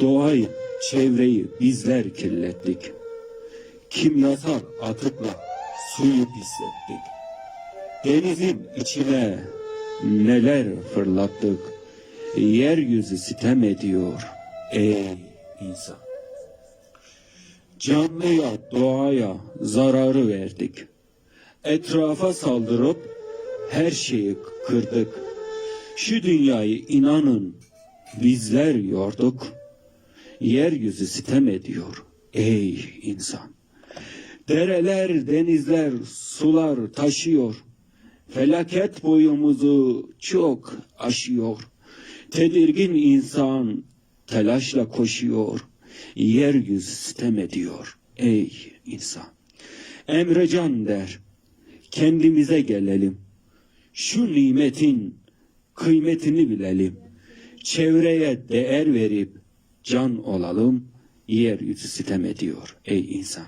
Doğayı, çevreyi bizler kirlettik. Kimyasal atıkla suyu pislettik. Denizin içine neler fırlattık. Yeryüzü sitem ediyor ey insan. Canlıya, doğaya zararı verdik. Etrafa saldırıp her şeyi kırdık. Şu dünyayı inanın bizler yorduk. Yeryüzü sitem ediyor ey insan. Dereler, denizler, sular taşıyor. Felaket boyumuzu çok aşıyor. Tedirgin insan telaşla koşuyor. Yeryüzü sitem ediyor ey insan. Emrecan der, kendimize gelelim. Şu nimetin kıymetini bilelim. Çevreye değer verip can olalım. Yeryüzü sitem ediyor ey insan.